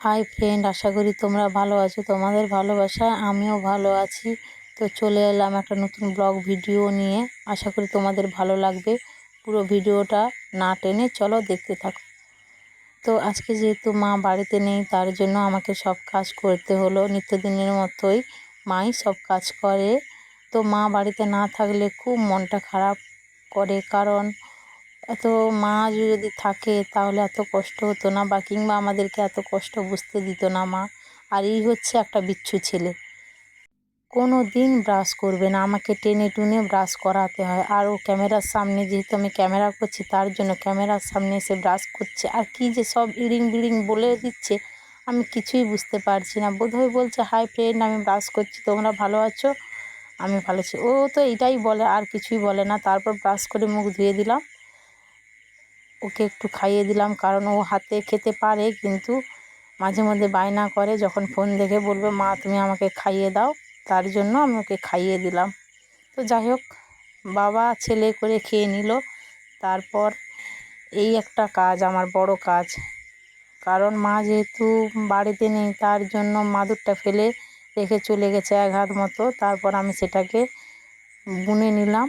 Hi friend, আশা করি তোমরা ভালো আছো। তোমাদের ভালোবাসায় আমিও ভালো আছি। তো চলে এলাম একটা নতুন ব্লগ ভিডিও নিয়ে। আশা করি তোমাদের ভালো লাগবে। পুরো ভিডিওটা না টেনে চলো দেখতে থাকো। তো আজকে যেহেতু মা বাড়িতে নেই, তার জন্য আমাকে সব কাজ করতে হলো। নিত্যদিনের মতোই মাই সব কাজ করে। তো মা বাড়িতে না থাকলে খুব মনটা খারাপ করে, কারণ এত মা যদি থাকে তাহলে এত কষ্ট হতো না বা কিংবা আমাদেরকে এত কষ্ট বুঝতে দিত না মা। আর এই হচ্ছে একটা বিচ্ছু ছেলে। কোনো দিন ব্রাশ করবে না। আমাকে টেনে টুনে ব্রাশ করাতে হয়। আর ও ক্যামেরার সামনে, যেহেতু আমি ক্যামেরা করছি, তার জন্য ক্যামেরার সামনে এসে ব্রাশ করছে। আর কি যে সব ইড়িং বিড়িং বলে দিচ্ছে, আমি কিছুই বুঝতে পারছি না। বোধহয় বলছে, হাই ফ্রেন্ড, আমি ব্রাশ করছি, তোমরা ভালো আছো? আমি ভালো ও তো এটাই বলে, আর কিছুই বলে না। তারপর ব্রাশ করে মুখ ধুয়ে দিলাম। ওকে একটু খাইয়ে দিলাম, কারণ ও হাতে খেতে পারে, কিন্তু মাঝে মধ্যে বায়না করে, যখন ফোন দেখে বলবে, মা, তুমি আমাকে খাইয়ে দাও। তার জন্য আমি ওকে খাইয়ে দিলাম। তো যাই হোক, বাবা ছেলে করে খেয়ে নিল। তারপর এই একটা কাজ, আমার বড় কাজ। কারণ মা যেহেতু বাড়িতে নেই, তার জন্য মাদুরটা ফেলে রেখে চলে গেছে এক হাত মতো। তারপর আমি সেটাকে বুনে নিলাম।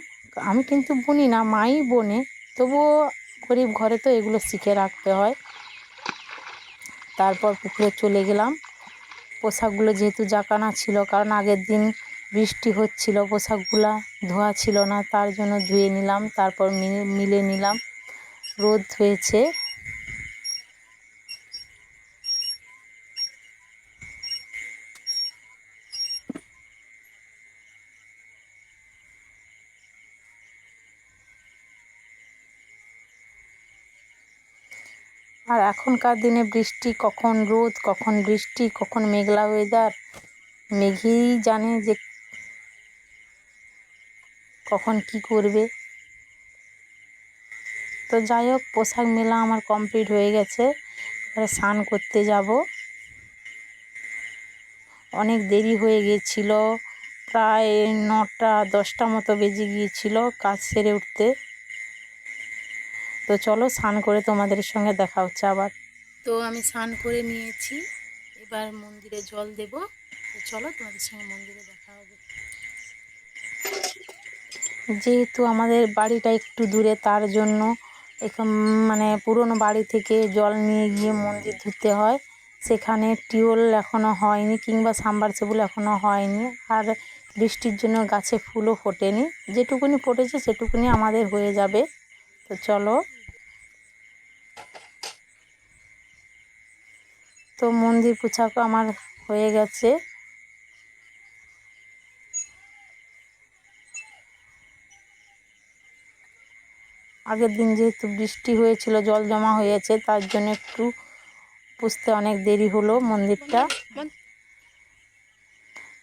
আমি কিন্তু বুনি না, মাই বনে। তবুও গরিব ঘরে তো এগুলো শিখে রাখতে হয়। তারপর পুকুরে চলে গেলাম। পোশাকগুলো যেহেতু জাকানা ছিল, কারণ আগের দিন বৃষ্টি হচ্ছিল, পোশাকগুলো ধোয়া ছিল না, তার জন্য ধুয়ে নিলাম। তারপর মিলে নিলাম। রোদ হয়েছে। আর এখনকার দিনে বৃষ্টি কখন রোদ, কখন বৃষ্টি, কখন মেঘলা ওয়েদার মেঘেই জানে যে কখন কি করবে। তো যাই হোক, পোশাক মেলা আমার কমপ্লিট হয়ে গেছে। এবারে স্নান করতে যাব। অনেক দেরি হয়ে গিয়েছিল প্রায় নটা দশটা মতো বেজে গিয়েছিল কাজ সেরে উঠতে। তো চলো স্নান করে তোমাদের সঙ্গে দেখা হচ্ছে আবার। তো আমি স্নান করে নিয়েছি। এবার মন্দিরে জল দেব। তো চলো তোমাদের সঙ্গে মন্দিরে দেখা হবে। যেহেতু আমাদের বাড়িটা একটু দূরে তার জন্য এখন মানে পুরনো বাড়ি থেকে জল নিয়ে গিয়ে মন্দির ধুতে হয়। সেখানে টিউবওয়েল এখনও হয়নি কিংবা সাম্বারসেবল এখনও হয়নি। আর বৃষ্টির জন্য গাছে ফুলও ফোটেনি। যেটুকুনি ফোটেছে সেটুকুনি আমাদের হয়ে যাবে। তো চলো তো মন্দির পোছাকও আমার হয়ে গেছে। আগের দিন যেহেতু বৃষ্টি হয়েছিল, জল জমা হয়েছে, তার জন্য একটু পুষতে অনেক দেরি হলো মন্দিরটা।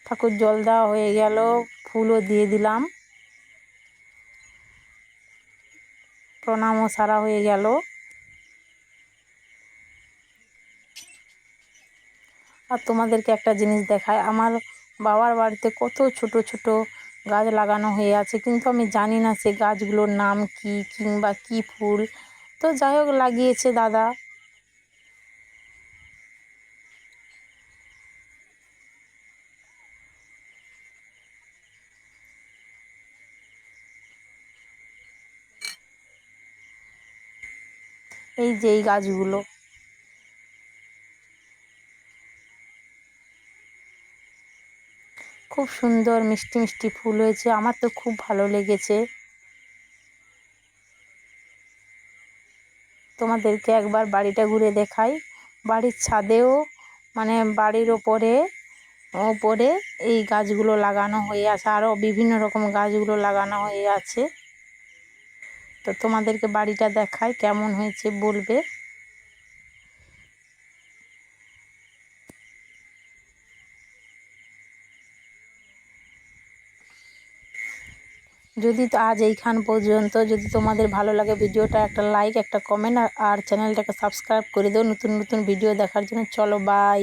ঠাকুর জল দেওয়া হয়ে গেল, ফুলও দিয়ে দিলাম। প্রণামও সারা হয়ে গেল। আর তোমাদেরকে একটা জিনিস দেখায় আমার বাবার বাড়িতে কত ছোট ছোট গাছ লাগানো হয়ে আছে, কিন্তু আমি জানি না সে গাছগুলোর নাম কি কিংবা কি ফুল। তো যাই হোক, লাগিয়েছে দাদা। এই যে এই গাছগুলো। খুব সুন্দর, মিষ্টি মিষ্টি ফুল হয়েছে। আমার তো খুব ভালো লেগেছে। তোমাদেরকে একবার বাড়িটা ঘুরে দেখাই। বাড়ির ছাদেও মানে বাড়ির ওপরে ওপরে এই গাছগুলো লাগানো হয়ে আছে। আরও বিভিন্ন রকম গাছগুলো লাগানো হয়ে আছে। তো তোমাদেরকে বাড়িটা দেখাই, কেমন হয়েছে বলবে? যদি তো আজ এইখান পর্যন্ত যদি তোমাদের ভালো লাগে ভিডিওটা একটা লাইক একটা কমেন্ট আর চ্যানেলটাকে সাবস্ক্রাইব করে দেও নতুন নতুন ভিডিও দেখার জন্য। চলো বাই